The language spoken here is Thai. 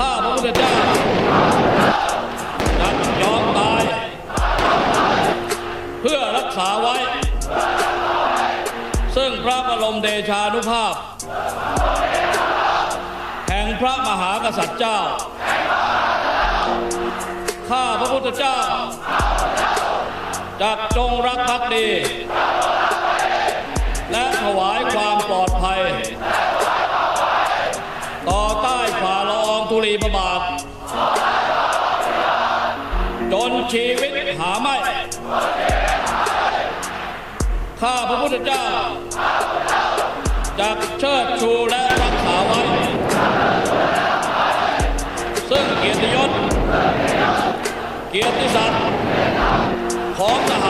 ข้าพระพุทธเจ้าจะยอมตาย เพื่อรักษาไว้ ซึ่งพระบรมเดชานุภาพ แห่งพระมหากษัตริย์เจ้า ข้าพระพุทธเจ้าจักจงรักภักดี และถวาย ลีพระบาท จนชีวิตหาไม่ ข้าพระพุทธเจ้าจักเชิดชูและรักษาไว้ ซึ่งเกียรติยศ เกียรติศักดิ์ของทหาร